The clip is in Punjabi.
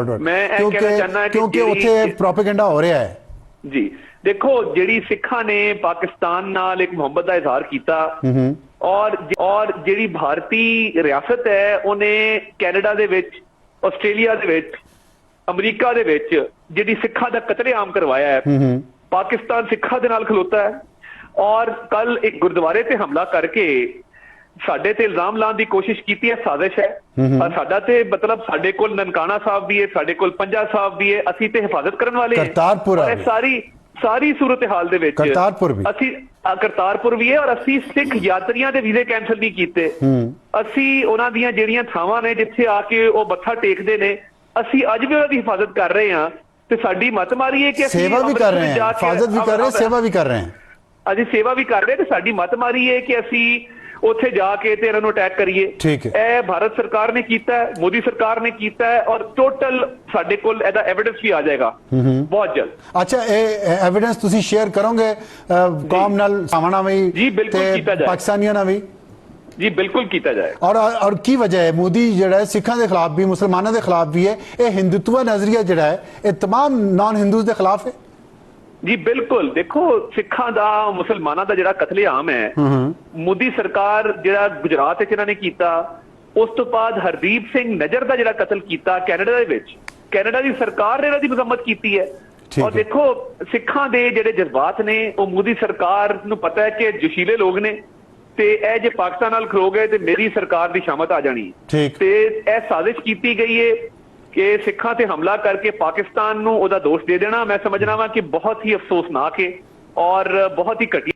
ਮੈਂ ਇਹ ਕਹਿਣਾ ਚਾਹੁੰਦਾ ਕਿ ਕਿਉਂਕਿ ਉੱਥੇ ਪ੍ਰੋਪੇਗੈਂਡਾ ਹੋ ਰਿਹਾ ਹੈ। ਜੀ ਦੇਖੋ ਜਿਹੜੀ ਸਿੱਖਾਂ ਨੇ ਪਾਕਿਸਤਾਨ ਨਾਲ ਇੱਕ ਮੁਹੱਬਤ ਦਾ ਇਜ਼ਹਾਰ ਕੀਤਾ ਔਰ ਔਰ ਜਿਹੜੀ ਭਾਰਤੀ ਰਿਆਸਤ ਹੈ ਉਹਨੇ ਕੈਨੇਡਾ ਦੇ ਵਿੱਚ ਆਸਟ੍ਰੇਲੀਆ ਦੇ ਵਿੱਚ ਅਮਰੀਕਾ ਦੇ ਵਿੱਚ ਜਿਹੜੀ ਸਿੱਖਾਂ ਦਾ ਕਤਲੇਆਮ ਕਰਵਾਇਆ ਹੈ ਪਾਕਿਸਤਾਨ ਸਿੱਖਾਂ ਦੇ ਨਾਲ ਖਲੋਤਾ ਹੈ। ਔਰ ਕੱਲ ਇੱਕ ਗੁਰਦੁਆਰੇ ਤੇ ਹਮਲਾ ਕਰਕੇ ਸਾਡੇ ਤੇ ਇਲਜ਼ਾਮ ਲਾਉਣ ਦੀ ਕੋਸ਼ਿਸ਼ ਕੀਤੀ ਹੈ ਸਾਜ਼ਿਸ਼ ਹੈ ਔਰ ਸਾਡਾ ਤੇ ਮਤਲਬ ਸਾਡੇ ਕੋਲ ਨਨਕਾਣਾ ਸਾਹਿਬ ਵੀ ਹੈ ਸਾਡੇ ਕੋਲ ਪੰਜਾ ਸਾਹਿਬ ਵੀ ਹੈ ਅਸੀਂ ਤੇ ਹਿਫਾਜ਼ਤ ਕਰਨ ਵਾਲੇ ਹਾਂ। ਕਰਤਾਰਪੁਰ ਵੀ। ਸਾਰੀ ਸਾਰੀ ਸੂਰਤ ਹਾਲ ਦੇ ਵਿੱਚ ਕਰਤਾਰਪੁਰ ਵੀ। ਅਸੀਂ ਕਰਤਾਰਪੁਰ ਵੀ ਹੈ ਔਰ ਅਸੀਂ ਸਿੱਖ ਯਾਤਰੀਆਂ ਦੇ ਵੀਜ਼ੇ ਕੈਨਸਲ ਨਹੀਂ ਕੀਤੇ ਅਸੀਂ ਉਹਨਾਂ ਦੀਆਂ ਜਿਹੜੀਆਂ ਥਾਵਾਂ ਨੇ ਜਿੱਥੇ ਆ ਕੇ ਉਹ ਮੱਥਾ ਟੇਕਦੇ ਨੇ ਅਸੀਂ ਅੱਜ ਵੀ ਉਹਨਾਂ ਦੀ ਹਿਫਾਜ਼ਤ ਕਰ ਰਹੇ ਹਾਂ ਤੇ ਸਾਡੀ ਮਤ ਮਾਰੀ ਹੈ ਕਿ ਅਸੀਂ ਸੇਵਾ ਵੀ ਕਰ ਰਹੇ ਹੈ ਹਿਫਾਜ਼ਤ ਵੀ ਕਰ ਰਹੇ ਹੈ ਸੇਵਾ ਵੀ ਕਰ ਰਹੇ ਹੈ ਅਸੀਂ ਸੇਵਾ ਵੀ ਕਰ ਰਹੇ ਤੇ ਸਾਡੀ ਮਤ ਮਾਰੀ ਹੈ ਕਿ ਅਸੀਂ ਉੱਥੇ ਜਾ ਕੇ ਤੇ ਇਹਨਾਂ ਨੂੰ ਅਟੈਕ ਕਰੀਏ ਠੀਕ ਹੈ। ਇਹ ਭਾਰਤ ਸਰਕਾਰ ਨੇ ਕੀਤਾ ਹੈ ਮੋਦੀ ਸਰਕਾਰ ਨੇ ਕੀਤਾ ਹੈ ਔਰ ਟੋਟਲ ਸਾਡੇ ਕੋਲ ਇਹਦਾ ਐਵੀਡੈਂਸ ਵੀ ਆ ਜਾਏਗਾ ਬਹੁਤ ਜਲਦ ਅੱਛਾ ਇਹ ਐਵੀਡੈਂਸ ਤੁਸੀਂ ਸ਼ੇਅਰ ਕਰੋਗੇ ਅ, ਕੌਮ ਨਾਲ ਸਾਵਣਾ ਵੀ ਜੀ, ਬਿਲਕੁਲ ਕੀਤਾ ਜਾਏ। ਪਾਕਿਸਤਾਨੀਆਂ ਨਾਲ ਵੀ ਜੀ ਬਿਲਕੁਲ ਕੀਤਾ ਜਾਏ ਔਰ ਔਰ ਕੀ ਵਜ੍ਹਾ ਹੈ ਮੋਦੀ ਜਿਹੜਾ ਹੈ ਸਿੱਖਾਂ ਦੇ ਖਿਲਾਫ ਵੀ ਮੁਸਲਮਾਨਾਂ ਦੇ ਖਿਲਾਫ ਵੀ ਹੈ ਇਹ ਹਿੰਦੂਤਵਾ ਨਜ਼ਰੀਆ ਜਿਹੜਾ ਹੈ ਇਹ तमाम ਨਾਨ ਹਿੰਦੂਜ਼ ਦੇ ਖਿਲਾਫ ਹੈ ਜੀ ਬਿਲਕੁਲ। ਦੇਖੋ ਸਿੱਖਾਂ ਦਾ ਮੁਸਲਮਾਨਾਂ ਦਾ ਜਿਹੜਾ ਕਤਲੇਆਮ ਹੈ ਮੋਦੀ ਸਰਕਾਰ ਜਿਹੜਾ ਗੁਜਰਾਤ ਵਿੱਚ ਇਹਨਾਂ ਨੇ ਕੀਤਾ ਉਸ ਤੋਂ ਬਾਅਦ ਹਰਦੀਪ ਸਿੰਘ ਨਜਰ ਦਾ ਜਿਹੜਾ ਕਤਲ ਕੀਤਾ ਕੈਨੇਡਾ ਦੇ ਵਿੱਚ। ਕੈਨੇਡਾ ਦੀ ਸਰਕਾਰ ਨੇ ਇਹਨਾਂ ਦੀ ਮਜ਼ਮਤ ਕੀਤੀ ਹੈ। ਔਰ। ਦੇਖੋ ਸਿੱਖਾਂ ਦੇ ਜਿਹੜੇ ਜਜ਼ਬਾਤ ਨੇ ਉਹ ਮੋਦੀ ਸਰਕਾਰ ਨੂੰ ਪਤਾ ਹੈ ਕਿ ਜੋਸ਼ੀਲੇ ਲੋਕ ਨੇ ਤੇ ਇਹ ਜੇ ਪਾਕਿਸਤਾਨ ਨਾਲ ਖਲੋ ਗਏ ਤੇ ਮੇਰੀ ਸਰਕਾਰ ਦੀ ਸ਼ਾਮਤ ਆ ਜਾਣੀ। ਤੇ ਇਹ ਸਾਜ਼ਿਸ਼ ਕੀਤੀ ਗਈ ਹੈ ਕਿ ਸਿੱਖਾਂ ਤੇ ਹਮਲਾ ਕਰਕੇ ਪਾਕਿਸਤਾਨ ਨੂੰ ਉਹਦਾ ਦੋਸ਼ ਦੇ ਦੇਣਾ, ਮੈਂ ਸਮਝਣਾ ਵਾਂ ਕਿ ਬਹੁਤ ਹੀ ਅਫਸੋਸਨਾਕ ਹੈ ਔਰ ਬਹੁਤ ਹੀ ਘਟੀਆ